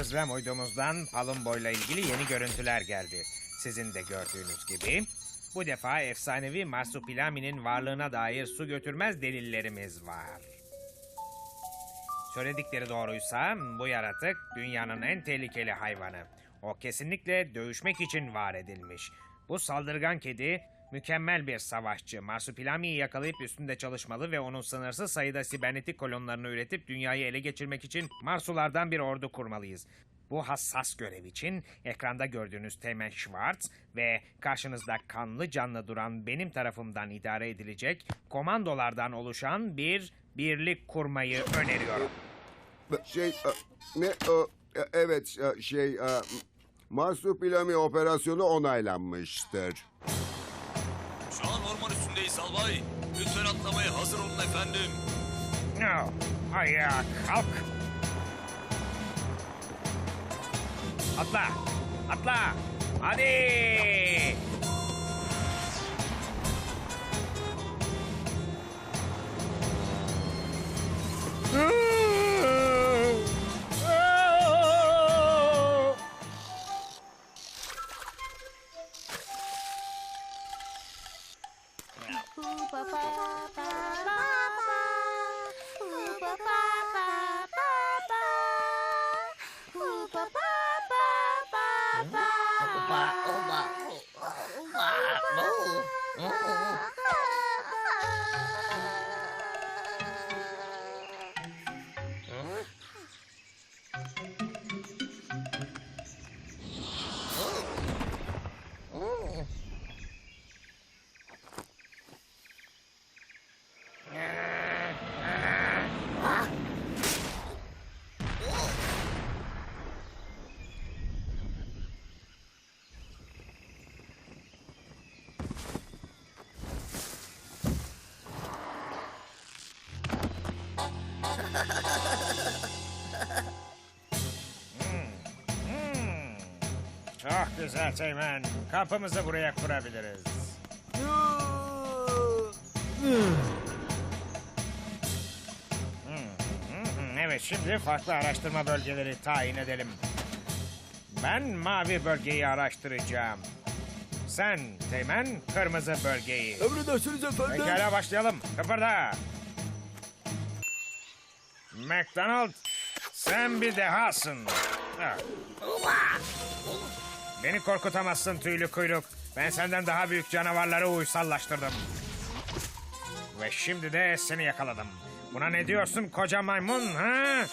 Gözlem uydumuzdan Palumbo'yla ilgili yeni görüntüler geldi. Sizin de gördüğünüz gibi. Bu defa efsanevi Marsupilami'nin varlığına dair su götürmez delillerimiz var. Söyledikleri doğruysa bu yaratık dünyanın en tehlikeli hayvanı. O kesinlikle dövüşmek için var edilmiş. Bu saldırgan kedi mükemmel bir savaşçı. Marsupilami'yi yakalayıp üstünde çalışmalı ve onun sınırsız sayıda sibernetik kolonlarını üretip dünyayı ele geçirmek için Marsulardan bir ordu kurmalıyız. Bu hassas görev için ekranda gördüğünüz Temen Schwartz ve karşınızda kanlı canlı duran benim tarafımdan idare edilecek komandolardan oluşan bir birlik kurmayı öneriyorum. Şey e, ne e, e, evet şey Marsupilami operasyonu onaylanmıştır. Albay. Lütfen atlamaya hazır olun efendim. No, ayağa kalk. Atla, atla. Hadi. Çok güzel Teğmen. Kampımızı buraya kurabiliriz. Hı, Evet şimdi farklı araştırma bölgeleri tayin edelim. Ben mavi bölgeyi araştıracağım. Sen Teğmen kırmızı bölgeyi. Emredersiniz efendim. Pekala başlayalım. Kıpırda. McDonald, sen bir dehasın. Ha. Beni korkutamazsın tüylü kuyruk. Ben senden daha büyük canavarları uysallaştırdım. Ve şimdi de seni yakaladım. Buna ne diyorsun koca maymun ha?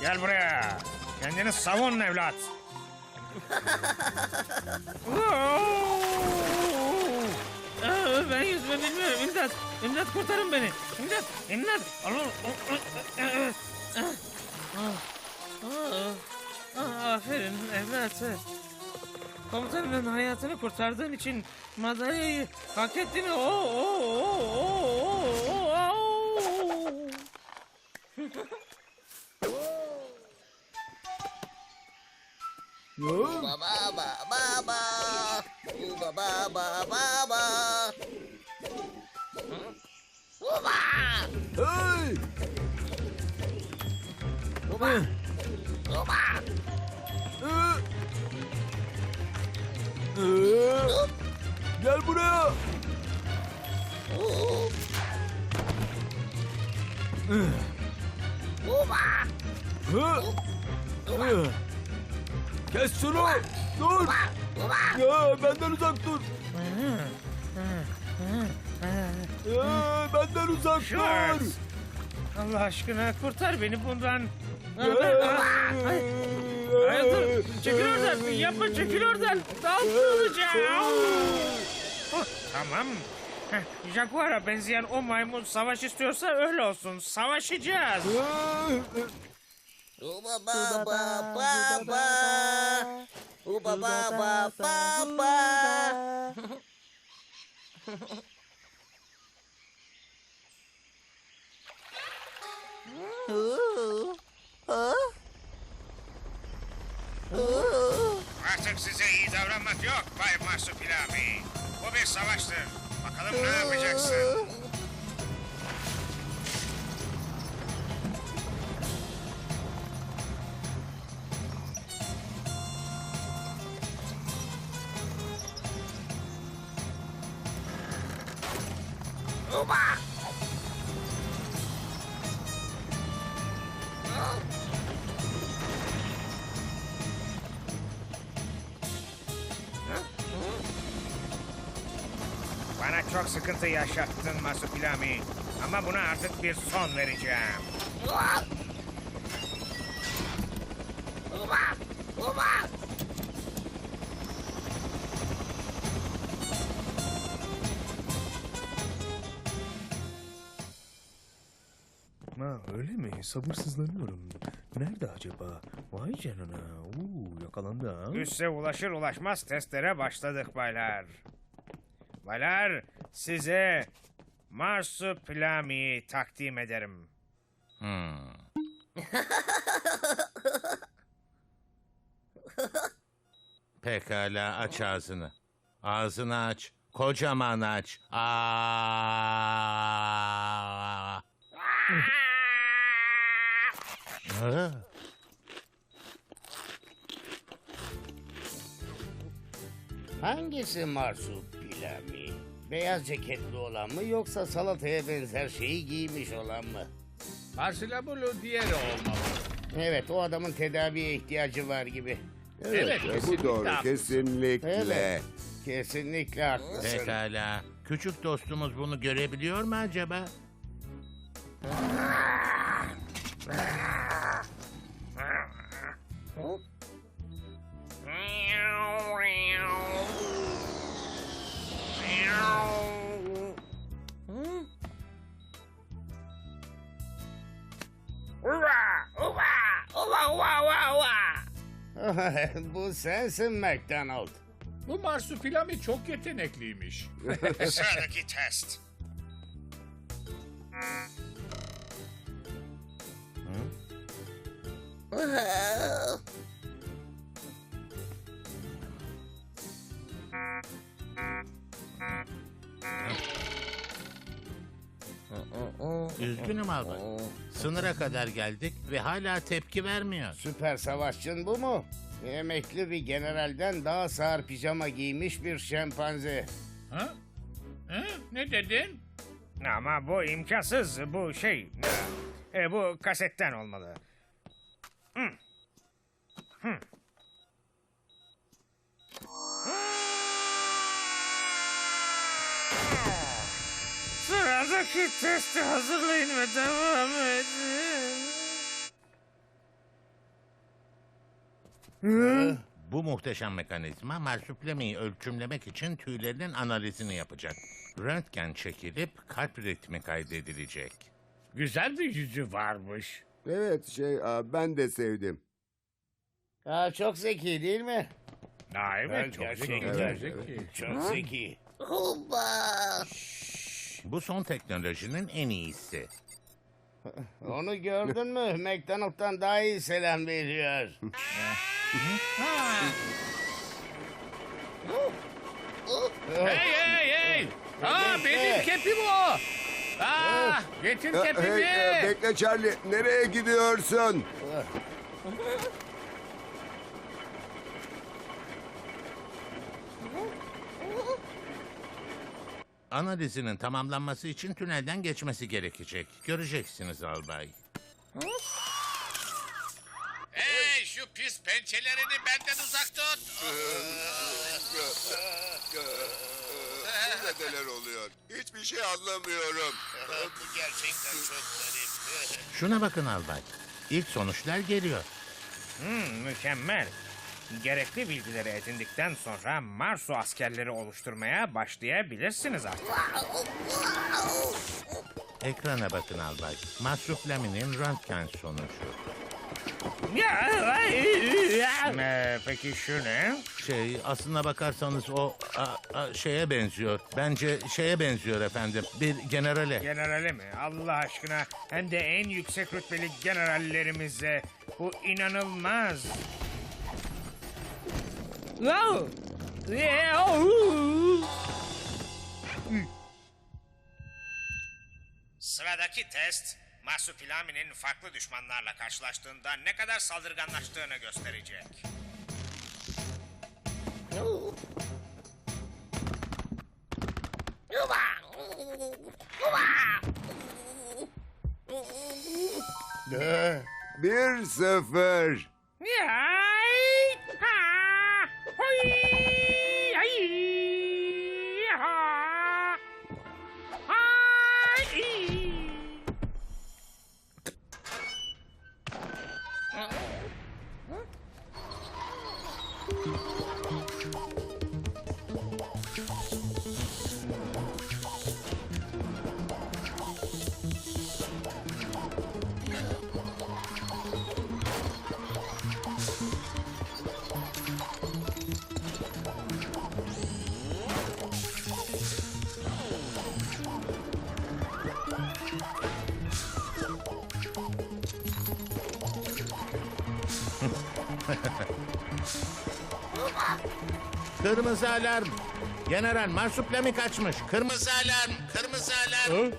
Gel buraya. Kendini savun evlat. İmdat. İmdat kurtarın beni. İmdat. İmdat. Aa, Aferin evlat. Komutanımın hayatını kurtardığın için madalyayı hak ettin. Oo, oo, oo, oo, oo, oo. Baba baba baba. Baba baba Baba. Hey! Baba. Baba. Ee, ee, Gel buraya. Baba. Hı? Hı. Kes şunu. Dur. Ya, benden uzak dur. Ee, benden uzak dur. Allah aşkına kurtar beni bundan. Ee, Hayır dur. Çekil oradan. Yapma çekil oradan. Daldıracağım. Oh, tamam. Heh, Jaguar'a benzeyen o maymun savaş istiyorsa öyle olsun. Savaşacağız. Baba baba baba. Baba baba baba. Artık size iyi davranmak yok Bay Marsupilami. Bu bir savaştır. Bakalım ne yapacaksın? Uba! Çok sıkıntı yaşattın Masupilami. Ama buna artık bir son vereceğim. Uba! Uba! Uba! Ha, öyle mi? Sabırsızlanıyorum. Nerede acaba? Vay canına. Uuu yakalandı ha. Üsse ulaşır ulaşmaz testlere başladık baylar. Baylar size Marsupilami'yi takdim ederim. Hmm. Pekala aç ağzını. Ağzını aç. Kocaman aç. Aa! Ha? Hangisi marsupilami? Beyaz ceketli olan mı yoksa salataya benzer şeyi giymiş olan mı? Marsilabulu diğeri olmalı. Evet o adamın tedaviye ihtiyacı var gibi. Evet, Evet, bu kesinlikle doğru. haklısın. Kesinlikle. Evet. Kesinlikle haklısın. Pekala. Küçük dostumuz bunu görebiliyor mu acaba? Bu sensin McDonald. Bu marsupilami çok yetenekliymiş. Sıradaki test. Üzgünüm albay. Sınıra kadar geldik ve hala tepki vermiyor. Süper savaşçın bu mu? Emekli bir generalden daha sağır pijama giymiş bir şempanze. Ha? Ha? Ne dedin? Ama bu imkansız. Bu şey... E, bu kasetten olmalı. Hı. Hı. Sıradaki testi hazırlayın ve devam edin. Bu muhteşem mekanizma marsupilamiyi ölçümlemek için tüylerinin analizini yapacak. Röntgen çekilip kalp ritmi kaydedilecek. Güzel bir yüzü varmış. Evet şey ben de sevdim. Aa, çok zeki değil mi? Ha, evet, Evet, çok zeki. evet, zeki. Çok zeki. Uba! Bu son teknolojinin en iyisi. Onu gördün mü? McDonald'dan daha iyi selam veriyor. Hey hey hey! Aa benim kepim o! Aa getir kepimi! hey, bekle Charlie. Nereye gidiyorsun? Analizinin tamamlanması için tünelden geçmesi gerekecek. Göreceksiniz albay. Hey şu pis pençelerini benden uzak tut! Burada neler oluyor? Hiçbir şey anlamıyorum. Bu gerçekten çok garip. Şuna bakın albay. İlk sonuçlar geliyor. Hmm, mükemmel. Gerekli bilgileri edindikten sonra Marsu askerleri oluşturmaya başlayabilirsiniz artık. Ekrana bakın albay. Marsupilami'nin röntgen sonucu. Ee, peki şu ne? Şey aslına bakarsanız o a- a- şeye benziyor. Bence şeye benziyor efendim. Bir generale. Generale mi? Allah aşkına hem de en yüksek rütbeli generallerimize. Bu inanılmaz. Sıradaki test Marsupilami'nin farklı düşmanlarla karşılaştığında ne kadar saldırganlaştığını gösterecek. Ee, Bir sıfır. Yay! Thank you. Kırmızı alarm. General Marsupilami kaçmış. Kırmızı alarm. Kırmızı alarm.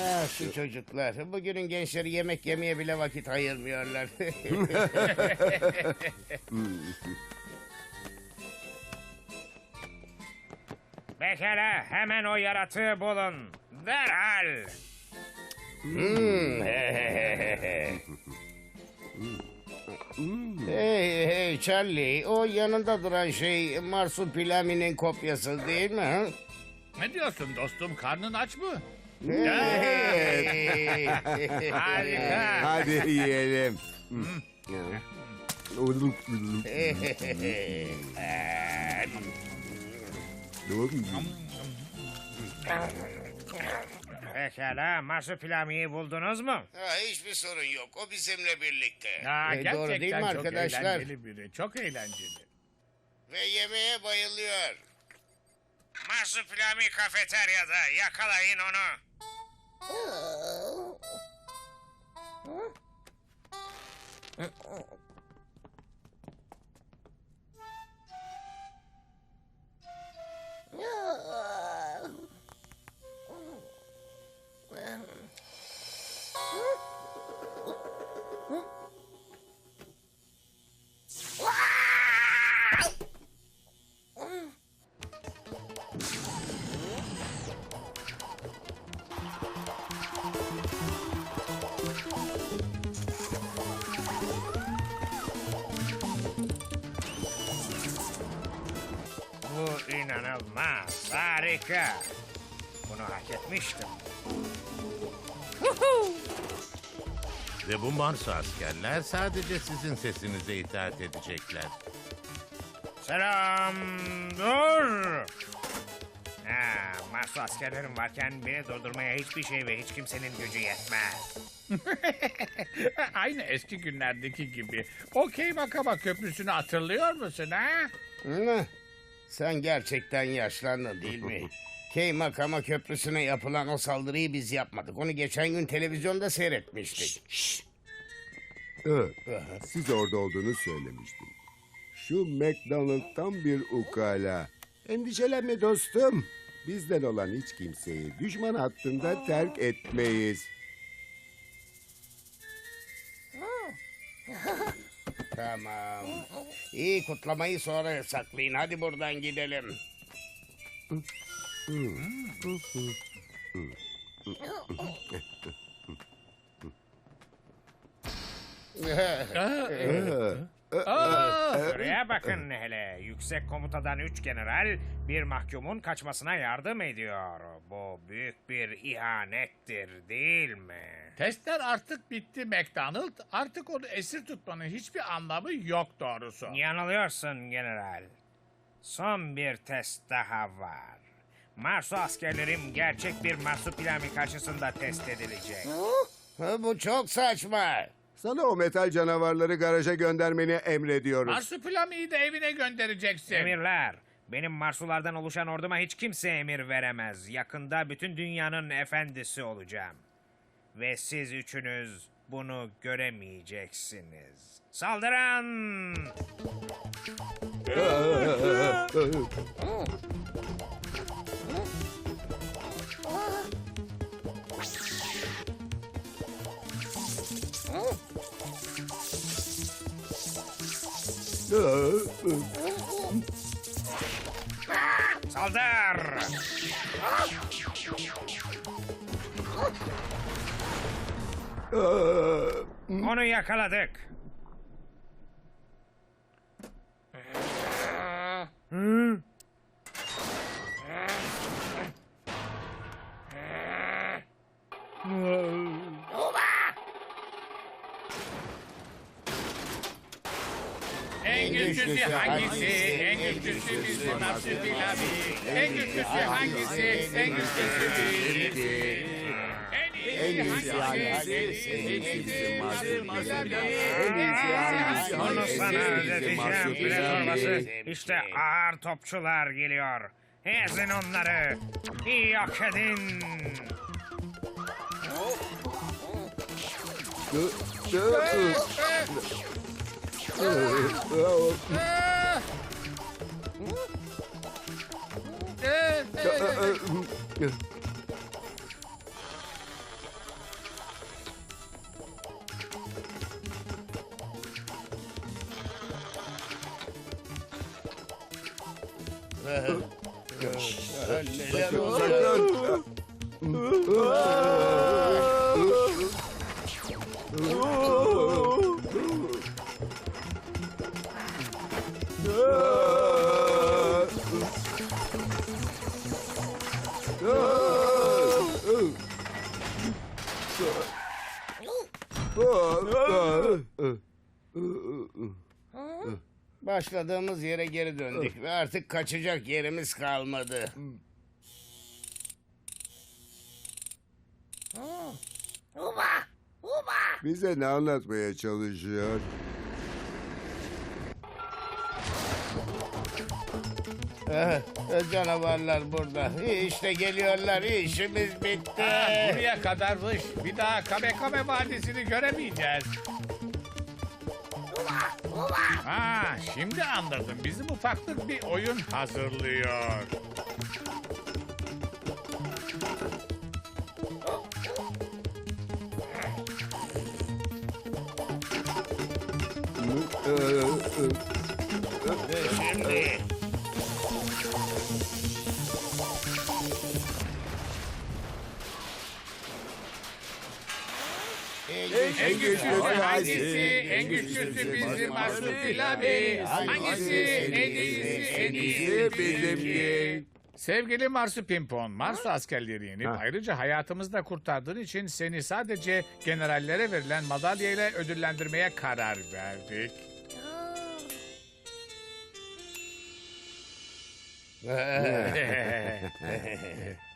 ah, şu çocuklar. Bugünün gençleri yemek yemeye bile vakit ayırmıyorlar. Pekala hemen o yaratığı bulun. Derhal. Hey hey Charlie, o yanında duran şey Marsupilami'nin kopyası değil mi? ha? Ne diyorsun dostum? Karnın aç mı? Harika. Hadi yiyelim. Pekala Marsupilami'yi buldunuz mu? Ha, hiçbir sorun yok. O bizimle birlikte. Aa, E, doğru değil mi gerçekten çok arkadaşlar? eğlenceli biri. Çok eğlenceli. Ve yemeğe bayılıyor. Marsupilami kafeteryada yakalayın onu. İnanılmaz. Harika. Bunu hak etmiştim. Ve bu Mars askerler sadece sizin sesinize itaat edecekler. Selam. Dur. Ha, Mars askerlerim varken beni durdurmaya hiçbir şey ve hiç kimsenin gücü yetmez. Aynı eski günlerdeki gibi. Okey Makama Köprüsü'nü hatırlıyor musun ha? Hı? Sen gerçekten yaşlandın değil mi? Key Makama Köprüsü'ne yapılan o saldırıyı biz yapmadık. Onu geçen gün televizyonda seyretmiştik. Evet, siz orada olduğunu söylemiştim. Şu McDonald tam bir ukala. Endişelenme dostum. Bizden olan hiç kimseyi düşman hattında terk etmeyiz. Tamam. İyi kutlamayı sonra saklayın. Hadi buradan gidelim. Buraya bakın hele. Yüksek komutadan üç general bir mahkumun kaçmasına yardım ediyor. Bu büyük bir ihanettir değil mi? Testler artık bitti McDonald. Artık onu esir tutmanın hiçbir anlamı yok doğrusu. Yanılıyorsun general. Son bir test daha var. Marsu askerlerim gerçek bir marsupilami karşısında test edilecek. Bu çok saçma. Sana o metal canavarları garaja göndermeni emrediyoruz. Marsupilami'yi de evine göndereceksin. Emirler, benim Marsulardan oluşan orduma hiç kimse emir veremez. Yakında bütün dünyanın efendisi olacağım. Ve siz üçünüz bunu göremeyeceksiniz. Saldıran! Saldır! Onu yakaladık. En güçlüsü hangisi? En güçlüsü bizim marsupilami. En güçlüsü hangisi? En güçlüsü bizim. En iyisi hangisi? En iyisi bizim marsupilami. Onu sana ödeteceğim bile torbası. İşte ağır topçular geliyor. Ezin onları. Yok edin. Neler Başladığımız yere geri döndük ve artık kaçacak yerimiz kalmadı. Uba! Uba! Bize ne anlatmaya çalışıyor? Eh, Canavarlar burada. İşte geliyorlar. İşimiz bitti. Ah, buraya kadarmış. Bir daha Kame Kame Vadisi'ni göremeyeceğiz. Ha, şimdi anladım. Bizim ufaklık bir oyun hazırlıyor. Ve En güçlüsü hangisi? En güçlüsü bizim Marsupilami. Hangisi? En iyisi, en iyisi bizimki. Sevgili Marsupimpon, Marsu askerleri yenip ayrıca hayatımızı da kurtardığın için seni sadece generallere verilen madalya ile ödüllendirmeye karar verdik.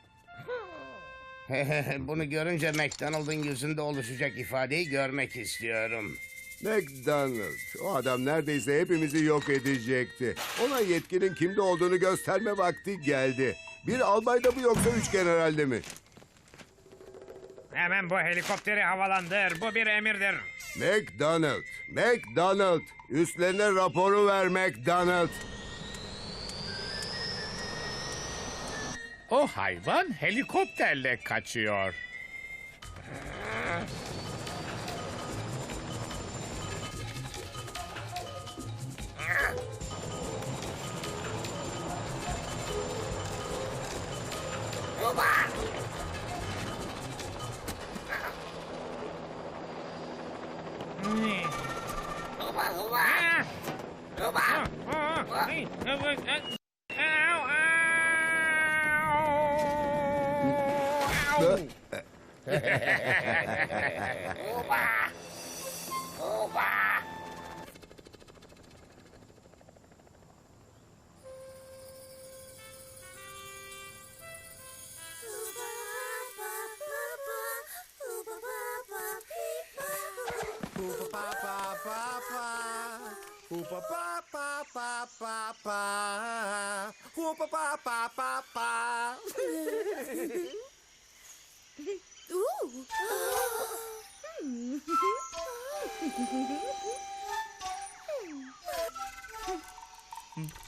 Bunu görünce McDonald'ın yüzünde oluşacak ifadeyi görmek istiyorum. McDonald. O adam neredeyse hepimizi yok edecekti. Ona yetkinin kimde olduğunu gösterme vakti geldi. Bir albayda mı yoksa üç generalde mi? Hemen bu helikopteri havalandır. Bu bir emirdir. McDonald. McDonald. Üstlerine raporu ver McDonald. O hayvan helikopterle kaçıyor. Ah! Oba! Oba! Upa pa pa pa pa pa Upa pa pa pa pa Uba! Ooh.